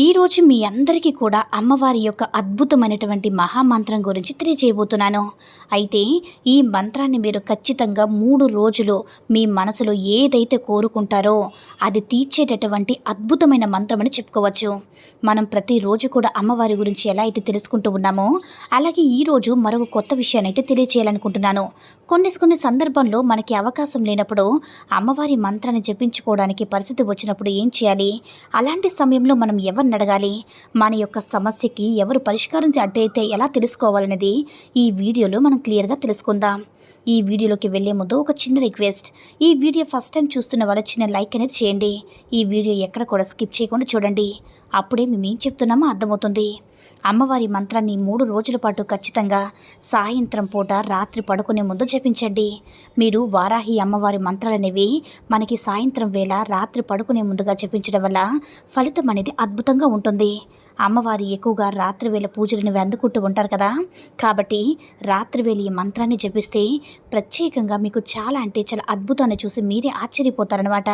ఈరోజు మీ అందరికీ కూడా అమ్మవారి యొక్క అద్భుతమైనటువంటి మహామంత్రం గురించి తెలియజేయబోతున్నాను. అయితే ఈ మంత్రాన్ని మీరు ఖచ్చితంగా మూడు రోజులు మీ మనసులో ఏదైతే కోరుకుంటారో అది తీర్చేటటువంటి అద్భుతమైన మంత్రం అని చెప్పుకోవచ్చు. మనం ప్రతిరోజు కూడా అమ్మవారి గురించి ఎలా అయితే తెలుసుకుంటూ ఉన్నామో అలాగే ఈరోజు మరొక కొత్త విషయాన్ని అయితే తెలియచేయాలనుకుంటున్నాను. కొన్ని కొన్ని సందర్భంలో మనకి అవకాశం లేనప్పుడు అమ్మవారి మంత్రాన్ని జపించుకోవడానికి పరిస్థితి వచ్చినప్పుడు ఏం చేయాలి? అలాంటి సమయంలో మనం ఎవరు ఎవరిని అడగాలి? మన యొక్క సమస్యకి ఎవరు పరిష్కారం అడ్డైతే ఎలా తెలుసుకోవాలనేది ఈ వీడియోలో మనం క్లియర్గా తెలుసుకుందాం. ఈ వీడియోలోకి వెళ్ళే ముందు ఒక చిన్న రిక్వెస్ట్. ఈ వీడియో ఫస్ట్ టైం చూస్తున్న వాళ్ళు చిన్న లైక్ అనేది చేయండి. ఈ వీడియో ఎక్కడ కూడా స్కిప్ చేయకుండా చూడండి. అప్పుడే మేము ఏం చెప్తున్నామో అర్థమవుతుంది. అమ్మవారి మంత్రాన్ని మూడు రోజుల పాటు ఖచ్చితంగా సాయంత్రం పూట రాత్రి పడుకునే ముందు జపించండి. మీరు వారాహి అమ్మవారి మంత్రాలనేవి మనకి సాయంత్రం వేళ రాత్రి పడుకునే ముందుగా జపించడం వల్ల ఫలితం అనేది అద్భుతంగా ఉంటుంది. అమ్మవారి ఎక్కువగా రాత్రివేళ పూజలను అందుకుంటూ ఉంటారు కదా. కాబట్టి రాత్రివేళ ఈ మంత్రాన్ని జపిస్తే ప్రత్యేకంగా మీకు చాలా అంటే చాలా అద్భుతాన్ని చూసి మీరే ఆశ్చర్యపోతారనమాట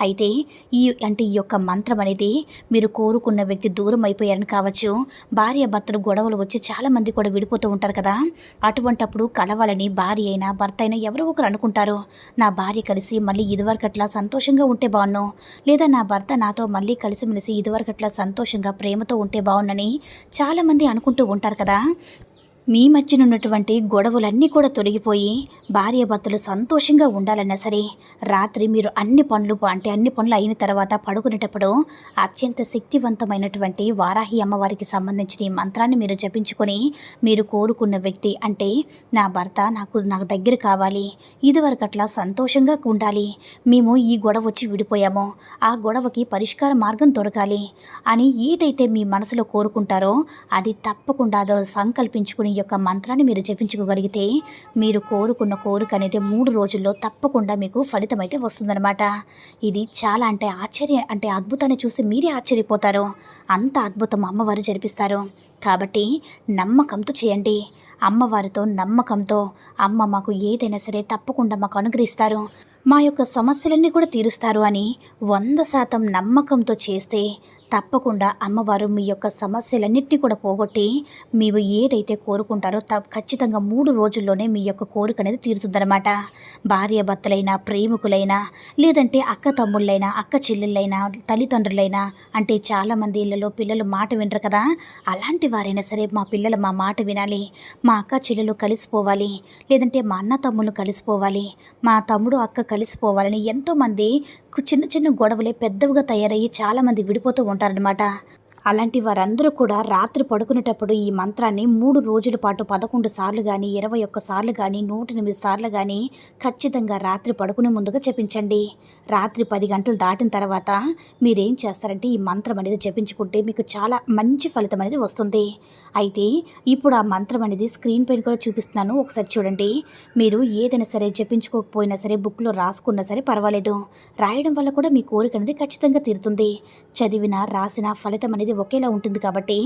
అయితే ఈ అంటే ఈ యొక్క మంత్రం అనేది మీరు కోరుకున్న వ్యక్తి దూరం అయిపోయారని కావచ్చు భార్య భర్తలు గొడవలు వచ్చి చాలామంది కూడా విడిపోతూ ఉంటారు కదా. అటువంటప్పుడు కలవాలని భార్య అయినా భర్త అయినా ఎవరో ఒకరు అనుకుంటారు. నా భార్య కలిసి మళ్ళీ ఇదివరకట్లా సంతోషంగా ఉంటే బాగున్నాను లేదా నా భర్త నాతో మళ్ళీ కలిసిమెలిసి ఇదివరకట్లా సంతోషంగా ప్రేమతో ఉంటే బాగుండని చాలామంది అనుకుంటూ ఉంటారు కదా. మీ మధ్యనున్నటువంటి గొడవలన్నీ కూడా తొలగిపోయి భార్యాభర్తలు సంతోషంగా ఉండాలన్నా సరే రాత్రి మీరు అన్ని పనులు అంటే అన్ని పనులు అయిన తర్వాత పడుకునేటప్పుడు అత్యంత శక్తివంతమైనటువంటి వారాహి అమ్మవారికి సంబంధించిన ఈ మంత్రాన్ని మీరు జపించుకొని మీరు కోరుకున్న వ్యక్తి అంటే నా భర్త నాకు నాకు దగ్గర కావాలి. ఇదివరకు అట్లా సంతోషంగా ఉండాలి. మేము ఈ గొడవ వచ్చి విడిపోయాము. ఆ గొడవకి పరిష్కార మార్గం దొరకాలి అని ఏదైతే మీ మనసులో కోరుకుంటారో అది తప్పకుండా అదో సంకల్పించుకుని ఈ యొక్క మంత్రాన్ని మీరు జపించుకోగలిగితే మీరు కోరుకున్న కోరిక అనేది మూడు రోజుల్లో తప్పకుండా మీకు ఫలితం అయితే వస్తుందన్నమాట. ఇది చాలా అంటే ఆశ్చర్య అంటే అద్భుతాన్ని చూసి మీరే ఆశ్చర్యపోతారు. అంత అద్భుతం అమ్మవారు జరిపిస్తారు. కాబట్టి నమ్మకంతో చేయండి. అమ్మవారితో నమ్మకంతో అమ్మ మాకు ఏదైనా సరే తప్పకుండా మాకు అనుగ్రహిస్తారు. మా యొక్క సమస్యలన్నీ కూడా తీరుస్తారు అని వంద శాతం నమ్మకంతో చేస్తే తప్పకుండా అమ్మవారు మీ యొక్క సమస్యలన్నింటినీ కూడా పోగొట్టి మీరు ఏదైతే కోరుకుంటారో త ఖచ్చితంగా మూడు రోజుల్లోనే మీ యొక్క కోరిక అనేది తీరుతుందనమాట భార్య భర్తలైనా ప్రేమికులైనా లేదంటే అక్క తమ్ముళ్ళైనా అక్క చెల్లెళ్ళైనా తల్లిదండ్రులైనా అంటే చాలామంది ఇళ్ళలో పిల్లలు మాట వినరు కదా. అలాంటి వారైనా సరే మా పిల్లలు మా మాట వినాలి. మా అక్క చెల్లెలు కలిసిపోవాలి. లేదంటే మా అన్న తమ్ముళ్ళు కలిసిపోవాలి. మా తమ్ముడు అక్క కలిసిపోవాలని ఎంతోమంది చిన్న చిన్న గొడవలే పెద్దవిగా తయారయ్యి చాలామంది విడిపోతూ ఉంటారు. ఉంటారనమాట అలాంటి వారందరూ కూడా రాత్రి పడుకునేటప్పుడు ఈ మంత్రాన్ని మూడు రోజుల పాటు పదకొండు సార్లు కానీ ఇరవై ఒక్క సార్లు కానీ నూట ఎనిమిది సార్లు కానీ ఖచ్చితంగా రాత్రి పడుకునే ముందుగా జపించండి. రాత్రి పది గంటలు దాటిన తర్వాత మీరేం చేస్తారంటే ఈ మంత్రం అనేది జపించుకుంటే మీకు చాలా మంచి ఫలితం అనేది వస్తుంది. అయితే ఇప్పుడు ఆ మంత్రం అనేది స్క్రీన్ పైన కూడా చూపిస్తున్నాను. ఒకసారి చూడండి. మీరు ఏదైనా సరే జపించుకోకపోయినా సరే బుక్లో రాసుకున్నా సరే పర్వాలేదు. రాయడం వల్ల కూడా మీ కోరిక అనేది ఖచ్చితంగా తీరుతుంది. చదివిన రాసిన ఫలితం అనేది ఒకేలా ఉంటుంది కాబట్టి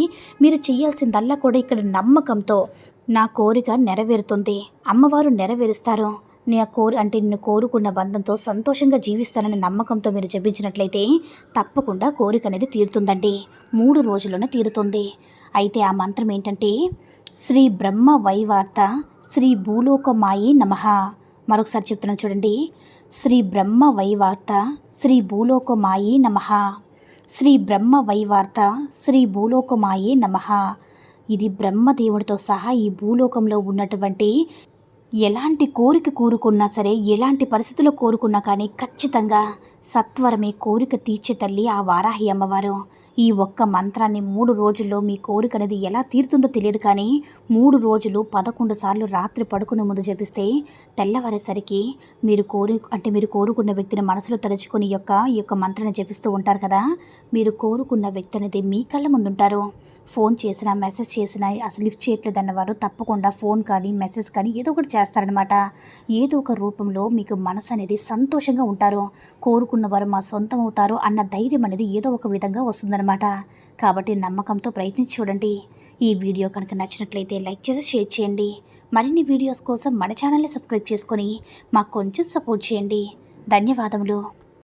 మీరు చేయాల్సిందల్లా కూడా ఇక్కడ నమ్మకంతో నా కోరిక నెరవేరుతుంది. అమ్మవారు నెరవేరుస్తారు. నీ కోరి అంటే నిన్ను కోరుకున్న బంధంతో సంతోషంగా జీవిస్తానని నమ్మకంతో మీరు జపించినట్లయితే తప్పకుండా కోరిక అనేది తీరుతుందండి. మూడు రోజుల్లోనే తీరుతుంది. అయితే ఆ మంత్రం ఏంటంటే శ్రీ బ్రహ్మ వైవార్త శ్రీ భూలోకమాయి నమః. మరొకసారి చెప్తున్నాను చూడండి. శ్రీ బ్రహ్మ వైవార్త శ్రీ భూలోకమాయి నమః. శ్రీ బ్రహ్మ వైవార్త శ్రీ భూలోకమాయే నమః. ఇది బ్రహ్మదేవుడితో సహా ఈ భూలోకంలో ఉన్నటువంటి ఎలాంటి కోరిక కోరుకున్నా సరే ఎలాంటి పరిస్థితుల్లో కోరుకున్నా కానీ ఖచ్చితంగా సత్వరమే కోరిక తీర్చే తల్లి ఆ వారాహి అమ్మవారు. ఈ ఒక్క మంత్రాన్ని మూడు రోజుల్లో మీ కోరిక అనేది ఎలా తీరుతుందో తెలియదు కానీ మూడు రోజులు పదకొండు సార్లు రాత్రి పడుకునే ముందు జపిస్తే తెల్లవారేసరికి మీరు కోరి అంటే మీరు కోరుకున్న వ్యక్తిని మనసులో తలుచుకొని యొక్క ఈ యొక్క మంత్రాన్ని జపిస్తూ ఉంటారు కదా? మీరు కోరుకున్న వ్యక్తి అనేది మీ కళ్ళ ముందు ఉంటారు ఫోన్ చేసినా మెసేజ్ చేసినా అసలు లిఫ్ట్ చేయట్లేదన్న వారు తప్పకుండా ఫోన్ కానీ మెసేజ్ కానీ ఏదో ఒకటి చేస్తారనమాట ఏదో ఒక రూపంలో మీకు మనసు అనేది సంతోషంగా ఉంటారు. కోరుకున్న వారు మా సొంతం అవుతారు అన్న ధైర్యం అనేది ఏదో ఒక విధంగా వస్తుందన్నమాట. కాబట్టి నమ్మకంతో ప్రయత్నించి చూడండి. ఈ వీడియో కనుక నచ్చినట్లయితే లైక్ చేసి షేర్ చేయండి. మరిన్ని వీడియోస్ కోసం మన ఛానల్ని సబ్స్క్రైబ్ చేసుకొని మాకు కొంచెం సపోర్ట్ చేయండి. ధన్యవాదములు.